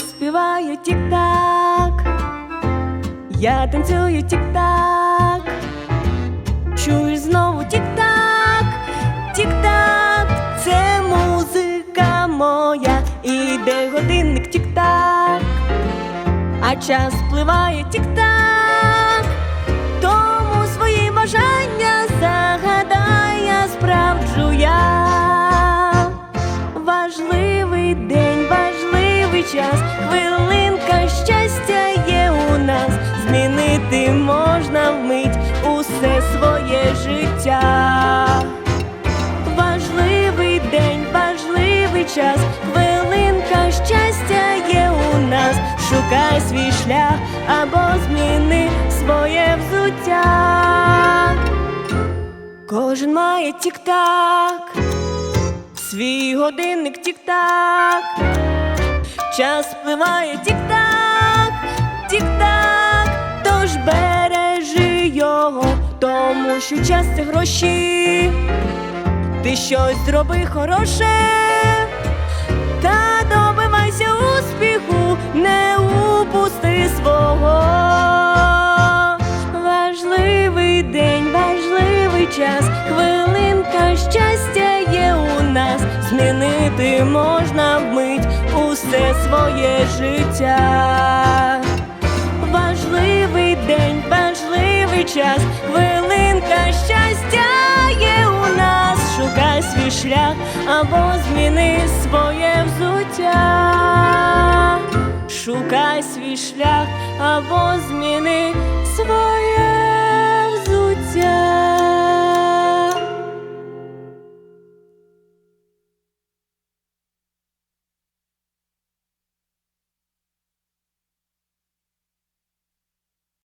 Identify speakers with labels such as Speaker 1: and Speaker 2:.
Speaker 1: спливає тік-так, я танцюю тік-так, чуєш знову тік-так, тік-так, це музика моя, іде годинник тік-так, а час спливає тік-так, тому свої бажання загадай, я справджу я. Важливий день, важливий час, хвилинка щастя є у нас. Змінити можна вмить усе своє життя. Важливий день, важливий час, хвилинка щастя є у нас. Шукай свій шлях або зміни своє взуття. Кожен має тік-так, свій годинник тік-так, час спливає тік-так, тік-так, тож бережи його, тому що час це гроші. Ти щось зроби хороше, та добивайся успіху, не упусти свого. Важливий день, важливий час, хвилинка щастя є у нас. Змінити можна вмить усе своє життя. Важливий день, важливий час, хвилинка щастя є у нас. Шукай свій шлях або зміни своє взуття. Шукай свій шлях або зміни